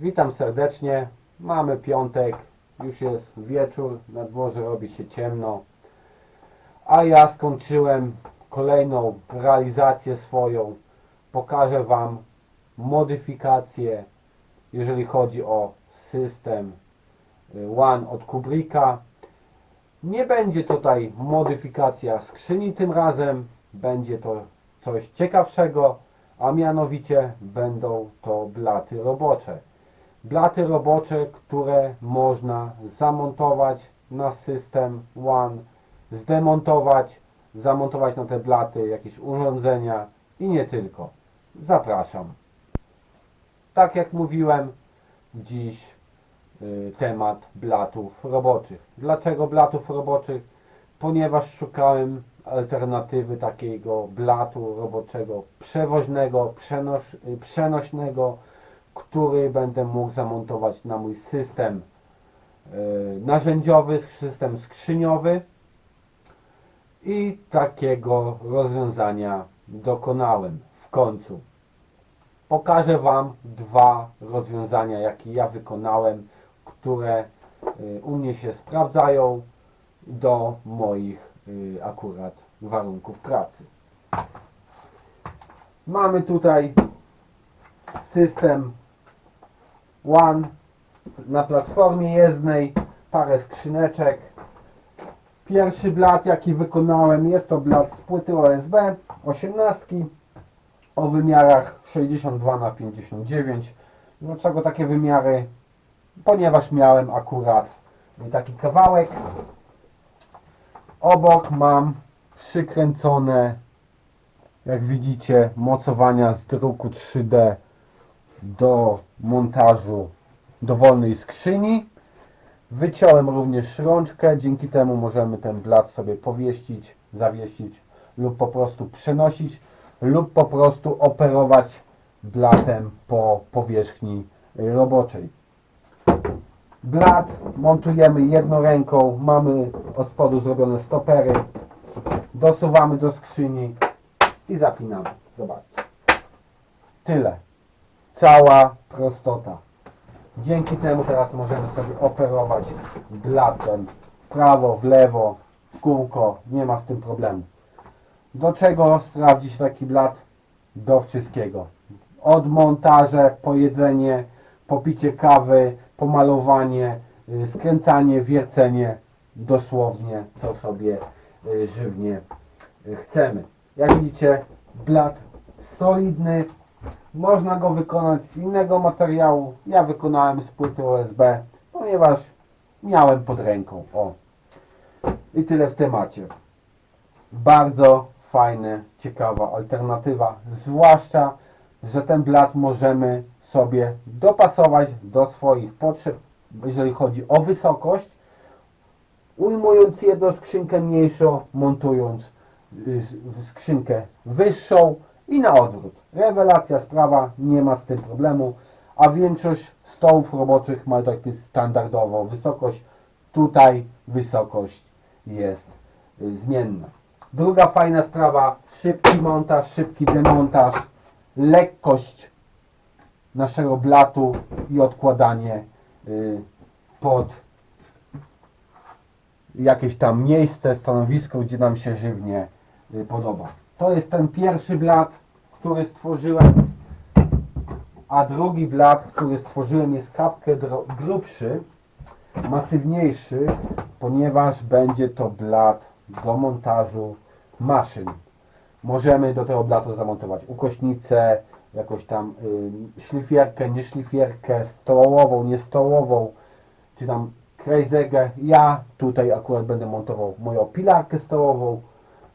Witam serdecznie. Mamy piątek, już jest wieczór, na dworze robi się ciemno. A ja skończyłem kolejną realizację swoją. Pokażę Wam modyfikacje, jeżeli chodzi o system y, One od Kubricka. Nie będzie tutaj modyfikacja skrzyni tym razem, będzie to coś ciekawszego, a mianowicie będą to blaty robocze. Blaty robocze, które można zamontować na system One, zdemontować, zamontować na te blaty jakieś urządzenia i nie tylko. Zapraszam. Tak jak mówiłem, dziś y, temat blatów roboczych. Dlaczego blatów roboczych? Ponieważ szukałem alternatywy takiego blatu roboczego przewoźnego, przenoś, y, przenośnego, który będę mógł zamontować na mój system y, narzędziowy, system skrzyniowy i takiego rozwiązania dokonałem w końcu. Pokażę Wam dwa rozwiązania, jakie ja wykonałem, które y, u mnie się sprawdzają do moich y, akurat warunków pracy. Mamy tutaj system One na platformie jezdnej, parę skrzyneczek. Pierwszy blat jaki wykonałem jest to blat z płyty OSB 18 o wymiarach 62 na 59 Dlaczego takie wymiary? Ponieważ miałem akurat taki kawałek. Obok mam przykręcone, jak widzicie, mocowania z druku 3D do montażu dowolnej skrzyni. Wyciąłem również rączkę, dzięki temu możemy ten blat sobie powieścić, zawiesić lub po prostu przenosić lub po prostu operować blatem po powierzchni roboczej. Blat montujemy jedną ręką, mamy od spodu zrobione stopery, dosuwamy do skrzyni i zapinamy. Zobaczcie. Tyle. Cała prostota. Dzięki temu teraz możemy sobie operować blatem prawo, w lewo, w kółko. Nie ma z tym problemu. Do czego sprawdzi się taki blat? Do wszystkiego. Od montaże, po jedzenie, po picie kawy, pomalowanie, y, skręcanie, wiercenie, dosłownie co sobie y, żywnie y, chcemy. Jak widzicie, blat solidny, można go wykonać z innego materiału. Ja wykonałem z płyty OSB, ponieważ miałem pod ręką. O. I tyle w temacie. Bardzo fajna, ciekawa alternatywa. Zwłaszcza, że ten blat możemy sobie dopasować do swoich potrzeb, jeżeli chodzi o wysokość, ujmując jedną skrzynkę mniejszą, montując y, skrzynkę wyższą i na odwrót. Rewelacja sprawa, nie ma z tym problemu, a większość stołów roboczych ma taką standardową wysokość. Tutaj wysokość jest y, zmienna. Druga fajna sprawa, szybki montaż, szybki demontaż, lekkość naszego blatu i odkładanie y, pod jakieś tam miejsce, stanowisko, gdzie nam się żywnie y, podoba. To jest ten pierwszy blat, który stworzyłem, a drugi blat, który stworzyłem jest kapkę grubszy, masywniejszy, ponieważ będzie to blat do montażu maszyn. Możemy do tego blatu zamontować ukośnicę, jakąś tam y, szlifierkę, nie stołową, nie stołową, czy tam krejzegę. Ja tutaj akurat będę montował moją pilarkę stołową,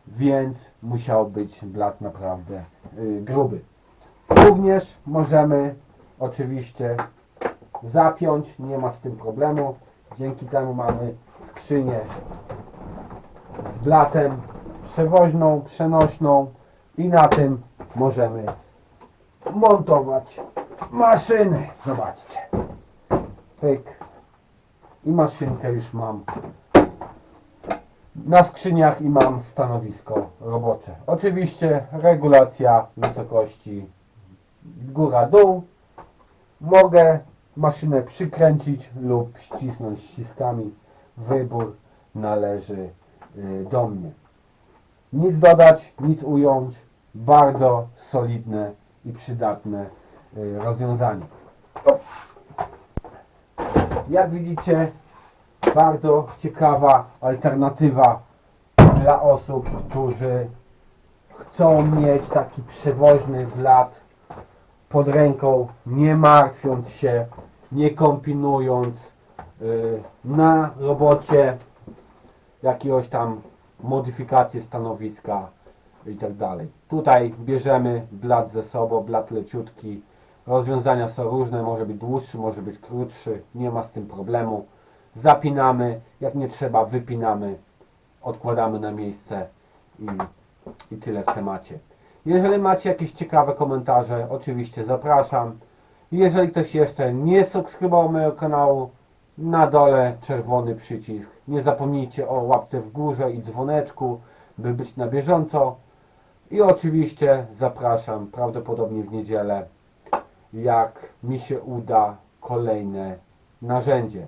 więc musiał być blat naprawdę y, gruby. Również możemy oczywiście zapiąć, nie ma z tym problemu. Dzięki temu mamy skrzynię z blatem przewoźną, przenośną i na tym możemy montować maszyny. Zobaczcie. Pyk. I maszynkę już mam na skrzyniach i mam stanowisko robocze. Oczywiście regulacja wysokości góra-dół. Mogę maszynę przykręcić lub ścisnąć ściskami. Wybór należy y, do mnie. Nic dodać, nic ująć. Bardzo solidne i przydatne y, rozwiązanie. Jak widzicie, bardzo ciekawa alternatywa dla osób, którzy chcą mieć taki przewoźny blat pod ręką, nie martwiąc się, nie kombinując y, na robocie jakiegoś tam modyfikacji stanowiska i tak dalej. Tutaj bierzemy blat ze sobą, blat leciutki. Rozwiązania są różne, może być dłuższy, może być krótszy, nie ma z tym problemu. Zapinamy, jak nie trzeba, wypinamy, odkładamy na miejsce i, i tyle w temacie. Jeżeli macie jakieś ciekawe komentarze, oczywiście zapraszam. Jeżeli ktoś jeszcze nie subskrybował mojego kanału, na dole czerwony przycisk. Nie zapomnijcie o łapce w górze i dzwoneczku, by być na bieżąco. I oczywiście zapraszam prawdopodobnie w niedzielę, jak mi się uda kolejne narzędzie.